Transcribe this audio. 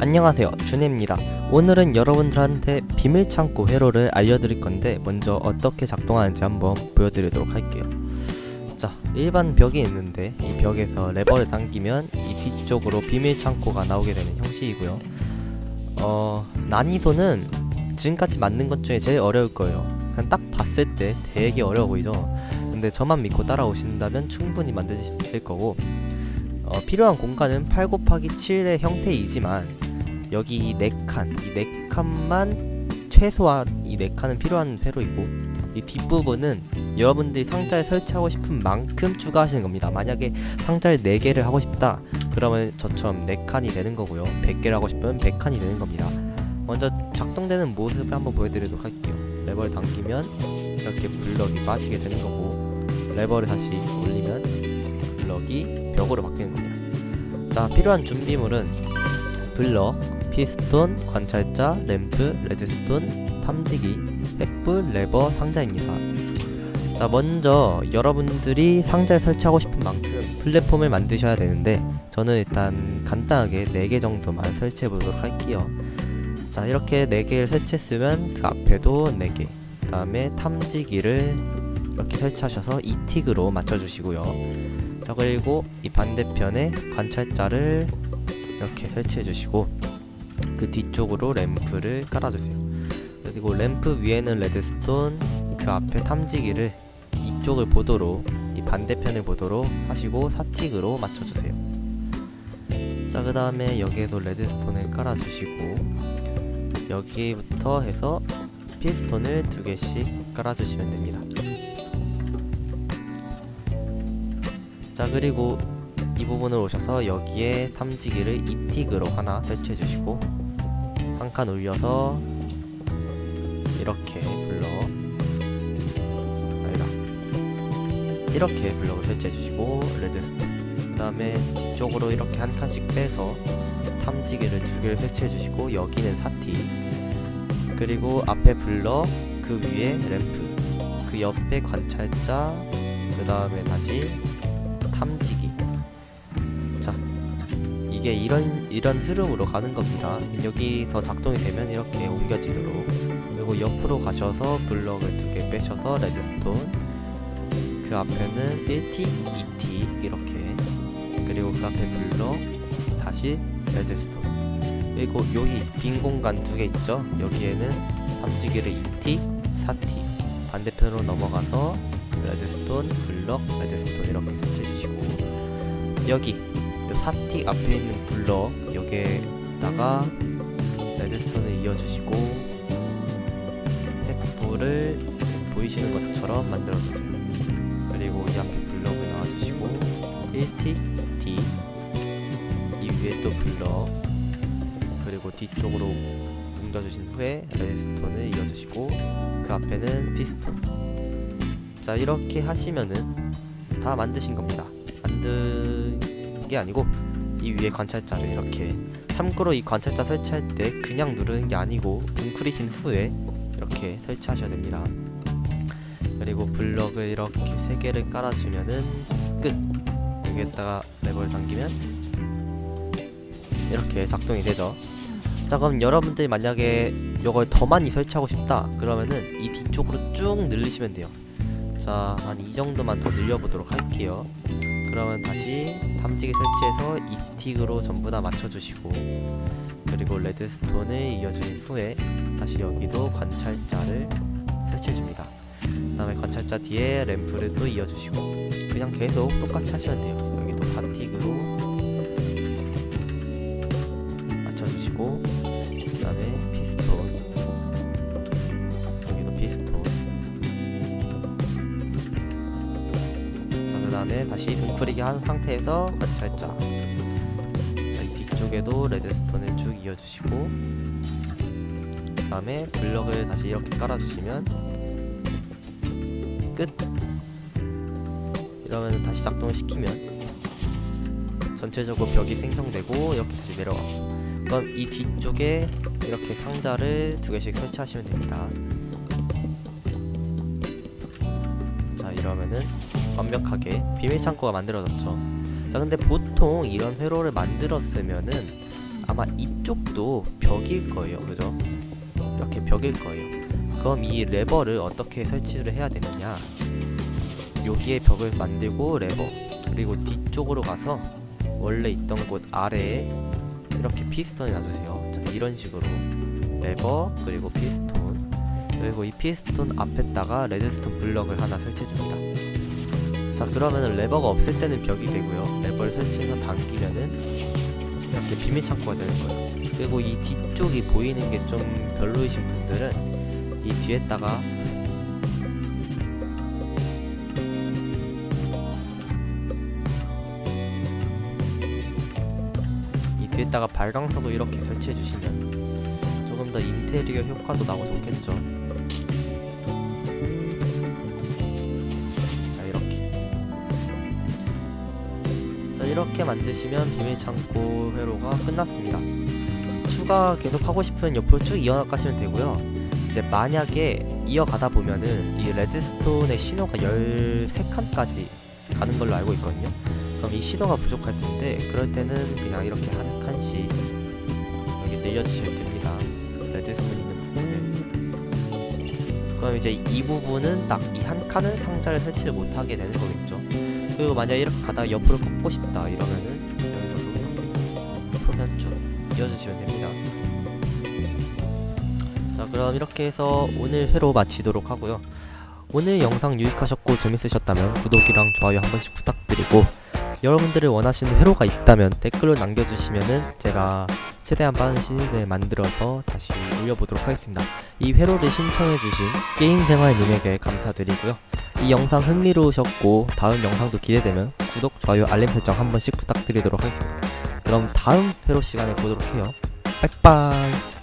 안녕하세요. 준혜입니다. 오늘은 여러분들한테 비밀창고 회로를 알려드릴 건데 먼저 어떻게 작동하는지 한번 보여드리도록 할게요. 자 일반 벽이 있는데 이 벽에서 레버를 당기면 이 뒤쪽으로 비밀창고가 나오게 되는 형식이고요. 어 난이도는 지금까지 만든 것 중에 제일 어려울 거예요. 그냥 딱 봤을 때 되게 어려워 보이죠? 근데 저만 믿고 따라오신다면 충분히 만드실 수 있을 거고 어, 필요한 공간은 8 곱하기 7의 형태이지만 여기 이 4칸, 이 4칸만 최소한 이 4칸은 필요한 회로이고 이 뒷부분은 여러분들이 상자에 설치하고 싶은 만큼 추가하시는 겁니다. 만약에 상자를 4개를 하고 싶다 그러면 저처럼 4칸이 되는 거고요. 100개를 하고 싶으면 100칸이 되는 겁니다. 먼저 작동되는 모습을 한번 보여드리도록 할게요. 레버를 당기면 이렇게 블럭이 빠지게 되는 거고 레버를 다시 올리면 블럭이 벽으로 바뀌는 겁니다. 자, 필요한 준비물은 블럭, 피스톤, 관찰자, 램프, 레드스톤, 탐지기, 횃불, 레버, 상자입니다. 자, 먼저 여러분들이 상자에 설치하고 싶은 만큼 플랫폼을 만드셔야 되는데 저는 일단 간단하게 4개 정도만 설치해 보도록 할게요. 자, 이렇게 4개를 설치했으면 그 앞에도 4개, 그 다음에 탐지기를 이렇게 설치하셔서 이 틱으로 맞춰주시고요. 자 그리고 이 반대편에 관찰자를 이렇게 설치해 주시고 그 뒤쪽으로 램프를 깔아주세요. 그리고 램프 위에는 레드스톤 그 앞에 탐지기를 이쪽을 보도록 이 반대편을 보도록 하시고 사틱으로 맞춰주세요. 자 그 다음에 여기에도 레드스톤을 깔아주시고 여기부터 해서 피스톤을 두 개씩 깔아주시면 됩니다. 자 그리고 이 부분을 오셔서 여기에 탐지기를 이틱으로 하나 설치해 주시고 한칸 올려서 이렇게 블럭 아니다. 이렇게 블럭을 설치해 주시고 레드스톤 그 다음에 뒤쪽으로 이렇게 한 칸씩 빼서 탐지기를 두 개를 설치해 주시고 여기는 사틱 그리고 앞에 블럭 그 위에 램프. 그 옆에 관찰자 그 다음에 다시 탐지기. 자, 이게 이런 이런 흐름으로 가는 겁니다. 여기서 작동이 되면 이렇게 옮겨지도록. 그리고 옆으로 가셔서 블럭을 두 개 빼셔서 레드스톤. 그 앞에는 1T, 2T 이렇게. 그리고 그 앞에 블럭 다시 레드스톤. 그리고 여기 빈 공간 두 개 있죠? 여기에는 탐지기를 2T, 4T. 반대편으로 넘어가서 레드스톤, 블럭, 레드스톤 이렇게 설치해 주시고 여기 요 사틱 앞에 있는 블럭 여기에다가 레드스톤을 이어주시고 횃불을 보이시는 것처럼 만들어 주세요. 그리고 이 앞에 블럭을 넣어주시고 1틱 D 이 위에 또 블럭 그리고 뒤쪽으로 옮겨주신 후에 레드스톤을 이어주시고 그 앞에는 피스톤 자 이렇게 하시면은 다 만드신 겁니다 만든 게 아니고 이 위에 관찰자를 이렇게 참고로 이 관찰자 설치할 때 그냥 누르는 게 아니고 웅크리신 후에 이렇게 설치하셔야 됩니다. 그리고 블럭을 이렇게 세 개를 깔아주면은 끝. 여기에다가 레버를 당기면 이렇게 작동이 되죠. 자 그럼 여러분들이 만약에 이걸 더 많이 설치하고 싶다 그러면은 이 뒤쪽으로 쭉 늘리시면 돼요. 자 한 이 정도만 더 늘려보도록 할게요 그러면 다시 탐지기 설치해서 이틱으로 전부 다 맞춰주시고 그리고 레드스톤을 이어주신 후에 다시 여기도 관찰자를 설치해줍니다. 그 다음에 관찰자 뒤에 램프를 또 이어주시고 그냥 계속 똑같이 하시면 돼요 다음에 다시 뭉클이게 한 상태에서 관찰자 자, 이 뒤쪽에도 레드스톤을 쭉 이어주시고 그 다음에 블럭을 다시 이렇게 깔아주시면 끝. 이러면 다시 작동을 시키면 전체적으로 벽이 생성되고 이렇게 다시 내려와. 그럼 이 뒤쪽에 이렇게 상자를 두 개씩 설치하시면 됩니다. 자 이러면은 완벽하게 비밀 창고가 만들어졌죠. 자, 근데 보통 이런 회로를 만들었으면은 아마 이쪽도 벽일 거예요. 그죠? 이렇게 벽일 거예요. 그럼 이 레버를 어떻게 설치를 해야 되느냐? 여기에 벽을 만들고 레버 그리고 뒤쪽으로 가서 원래 있던 곳 아래에 이렇게 피스톤을 놔주세요. 자, 이런 식으로 레버 그리고 피스톤 그리고 이 피스톤 앞에다가 레드스톤 블럭을 하나 설치해줍니다. 자 그러면은 레버가 없을 때는 벽이 되고요. 레버를 설치해서 당기면은 이렇게 비밀 창고가 되는 거예요. 그리고 이 뒤쪽이 보이는 게 좀 별로이신 분들은 이 뒤에다가 이 뒤에다가 발광석을 이렇게 설치해 주시면 조금 더 인테리어 효과도 나고 좋겠죠. 이렇게 만드시면 비밀 창고 회로가 끝났습니다. 추가 계속 하고 싶은 옆으로 쭉 이어가시면 되고요. 이제 만약에 이어가다 보면은 이 레드스톤의 신호가 13칸까지 가는 걸로 알고 있거든요. 그럼 이 신호가 부족할 텐데 그럴 때는 그냥 이렇게 한 칸씩 여기 내려주시면 됩니다. 레드스톤 있는 부분에. 그럼 이제 이 부분은 딱 이 한 칸은 상자를 설치를 못하게 되는 거겠죠. 그리고 만약에 이렇게 가다가 옆으로 꺾고 싶다 이러면은 여기서도 해서 옆으로 그냥 쭉 이어주시면 됩니다. 자 그럼 이렇게 해서 오늘 회로 마치도록 하고요. 오늘 영상 유익하셨고 재밌으셨다면 구독이랑 좋아요 한 번씩 부탁드리고 여러분들이 원하시는 회로가 있다면 댓글로 남겨주시면은 제가 최대한 빠른 시일 내에 만들어서 다시 올려보도록 하겠습니다. 이 회로를 신청해주신 게임생활님에게 감사드리고요. 이 영상 흥미로우셨고 다음 영상도 기대되면 구독, 좋아요, 알림 설정 한 번씩 부탁드리도록 하겠습니다. 그럼 다음 회로 시간에 보도록 해요. 빠이빠이